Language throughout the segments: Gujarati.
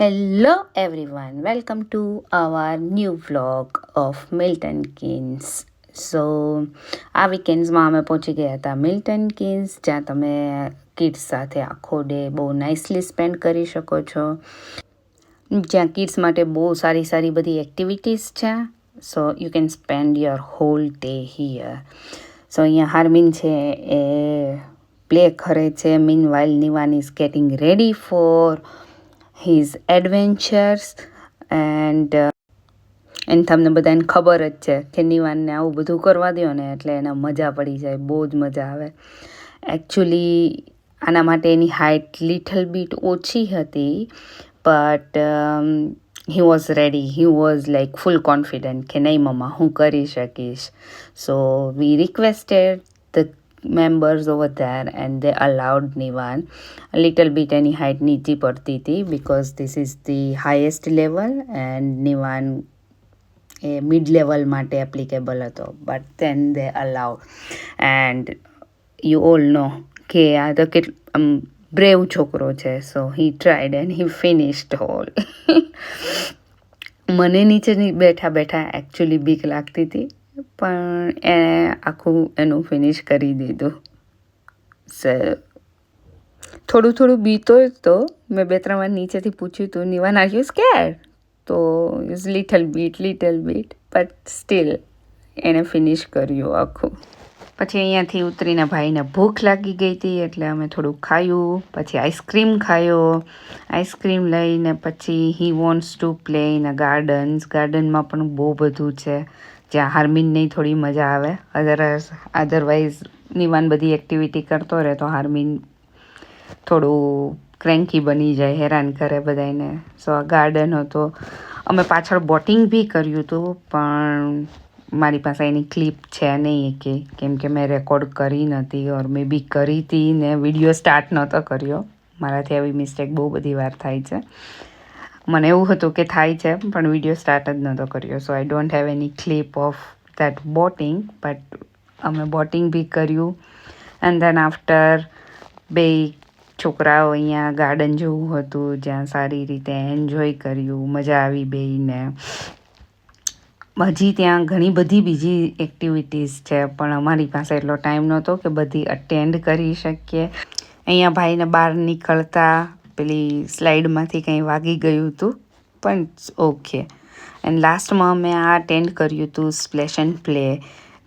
Hello everyone welcome to our new vlog of Milton Keynes so આ વીકેન્ડ્સમાં અમે પહોંચી ગયા હતા મિલ્ટન કિન્સ જ્યાં તમે કિડ્સ સાથે આખો ડે બહુ નાઇસલી સ્પેન્ડ કરી શકો છો. જ્યાં કિડ્સ માટે બહુ સારી સારી બધી એક્ટિવિટીઝ છે. So you can spend your whole day here so અહીંયા હાર્મિન છે, એ પ્લે કરે છે. Meanwhile Nivan is getting ready for his adventures and એને તમને બધાને ખબર જ છે કે નિવાનને આવું બધું કરવા દો ને એટલે એને મજા પડી જાય, બહુ જ મજા આવે. એકચ્યુઅલી આના માટે એની હાઇટ લિટલ બીટ ઓછી હતી but he was ready he was like full confident કે નહીં, મમ્મા, હું કરી શકીશ. So we requested the over there and they allowed Nivan a little bit any height નીચી પડતી હતી because this is the highest level and Nivan એ મિડ લેવલ માટે એપ્લિકેબલ હતો. But then they allow and you all know કે આ તો કેટલું આમ બ્રેવ છોકરો છે. So he tried and he finished whole મને નીચે બેઠા બેઠા એકચ્યુઅલી બીક લાગતી હતી. પણ એણે આખું એનું ફિનિશ કરી દીધું. સ, થોડું થોડું બીતો તો. મેં બે ત્રણ વાર નીચેથી પૂછ્યું હતું નિવાન આર યુ સ્કેર તો is little bit little bit but still એણે ફિનિશ કર્યું આખું. પછી અહીંયાથી ઉતરીને ભાઈને ભૂખ લાગી ગઈ હતી, એટલે અમે થોડું ખાયું, પછી આઈસ્ક્રીમ ખાયો. આઈસ્ક્રીમ લઈને પછી he wants to play in a gardens ગાર્ડનમાં પણ બહુ બધું છે. જ્યાં હાર્મિનની થોડી મજા આવે. અધરવાઇઝ અધરવાઇઝ નિવાન બધી એક્ટિવિટી કરતો રહે તો હાર્મિન થોડું ક્રેન્કી બની જાય, હેરાન કરે બધાને સો આ ગાર્ડન હતો. અમે પાછળ બોટિંગ બી કર્યું હતું, પણ મારી પાસે એની ક્લિપ છે નહીં કે કેમ કે મેં રેકોર્ડ કરી નથી ઓર મેં બી કરી હતી ને વીડિયો સ્ટાર્ટ નહોતો કર્યો. મારાથી આવી મિસ્ટેક બહુ બધી વાર થાય છે. મને એવું હતું કે થાય છે, પણ વીડિયો સ્ટાર્ટ જ નહોતો કર્યો. So I don't have any clip of that boating but અમે બોટિંગ બી કર્યું. એન્ડ ધેન આફ્ટર બે છોકરાઓ અહીંયા ગાર્ડન જેવું હતું, જ્યાં સારી રીતે એન્જોય કર્યું, મજા આવી બેને હજી ત્યાં ઘણી બધી બીજી એક્ટિવિટીઝ છે, પણ અમારી પાસે એટલો ટાઈમ નહોતો કે બધી અટેન્ડ કરી શકીએ. અહીંયા ભાઈને બહાર નીકળતા પેલી સ્લાઇડમાંથી કંઈ વાગી ગયું હતું, પણ ઓકે એન્ડ લાસ્ટમાં મેં આ અટેન્ડ કર્યું હતું સ્પ્લેશ એન્ડ પ્લે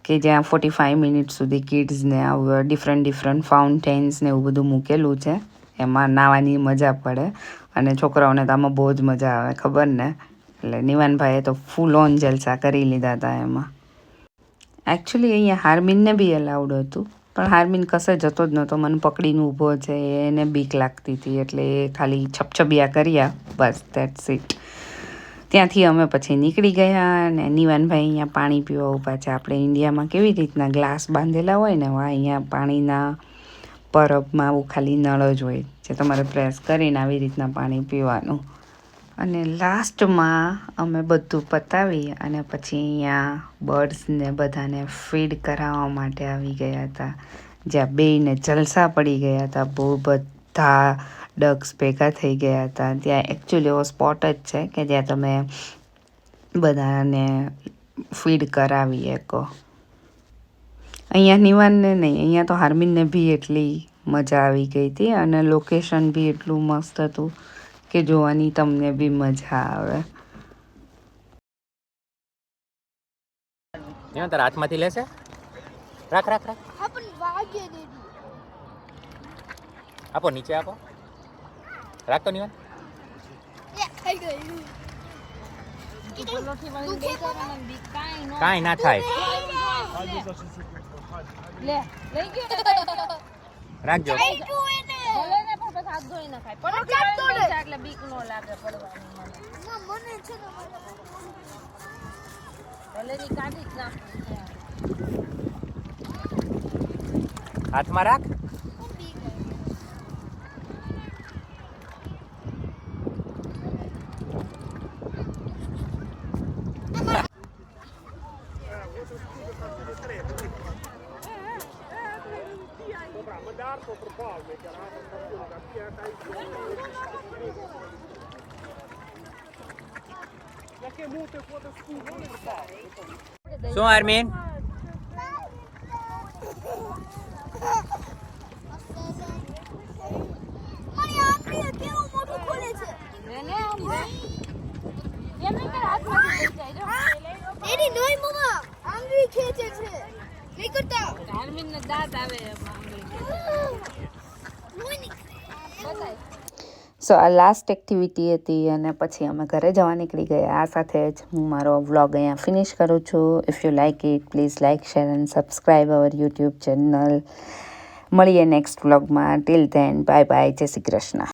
કે જ્યાં ફોર્ટી ફાઇવ મિનિટ સુધી કિડ્સને આવું ડિફરન્ટ ડિફરન્ટ ફાઉન્ટેન્સ ને એવું બધું મૂકેલું છે. એમાં નાવાની મજા પડે અને છોકરાઓને તો આમાં બહુ જ મજા આવે, ખબર ને? એટલે નિવાનભાઈએ તો ફૂલ ઓન જલસા કરી લીધા હતા એમાં. એકચ્યુઅલી અહીંયા હાર્મિનને બી અલાઉડ હતું. પણ હાર્મિન કશે જતો જ નહોતો. મને પકડીને ઊભો છે. એને બીક લાગતી હતી. એટલે ખાલી છપછબિયા કર્યા. બસ દેટ્સ ઇટ ત્યાંથી અમે પછી નીકળી ગયા અને નિવાનભાઈ અહીંયા પાણી પીવા ઊભા છે. આપણે ઇન્ડિયામાં કેવી રીતના ગ્લાસ બાંધેલા હોય ને અહીંયા પાણીના પરબમાં આવું ખાલી નળ જ હોય. જે તમારે પ્રેસ કરીને આવી રીતના પાણી પીવાનું. અને લાસ્ટમાં અમે બધું પતાવી અને પછી અહીંયા બર્ડ્સને બધાને ફીડ કરાવવા માટે આવી ગયા હતા. જ્યાં બેયને જલસા પડી ગયા હતા. બહુ બધા ડગ્સ ભેગા થઈ ગયા હતા. ત્યાં એકચ્યુઅલી એવો સ્પોટ જ છે કે જ્યાં તમે બધાને ફીડ કરાવી શકો. અહીંયા નિવાનને નહીં, અહીંયા તો હાર્મિનને બી એટલી મજા આવી ગઈ હતી અને લોકેશન બી એટલું મસ્ત હતું. કે જોવાની તમને બી મજા આવે. નિવાન તારા હાથમાંથી લેશે? રાખ રાખ રાખ. આપો નીચે આપો. રાખ તો નિવાન. કાંઈ ના થાય. રાખજો. હાથ ધોઈ નખાય. પણ એટલે બીક નો લાગે પડવાની મને. છે ને ભલે ની કાઢી જ નાખું. હાથમાં રાખ. d'arco propalme che era una da qui a Perché molto è quota scuro, non è Su Armin. એની નોઈ મમ્મા આંગળી ખેંચે છે નીકળતા ધાર્મિક ને દાંત આવે એમાં સો આ લાસ્ટ એક્ટિવિટી હતી અને પછી અમે ઘરે જવા નીકળી ગયા. આ સાથે જ હું મારો વ્લોગ અહીંયા ફિનિશ કરું છું. If you like it please like share and subscribe our YouTube channel મળીએ નેક્સ્ટ વ્લોગમાં ટિલ ધેન બાય બાય જય શ્રી કૃષ્ણ.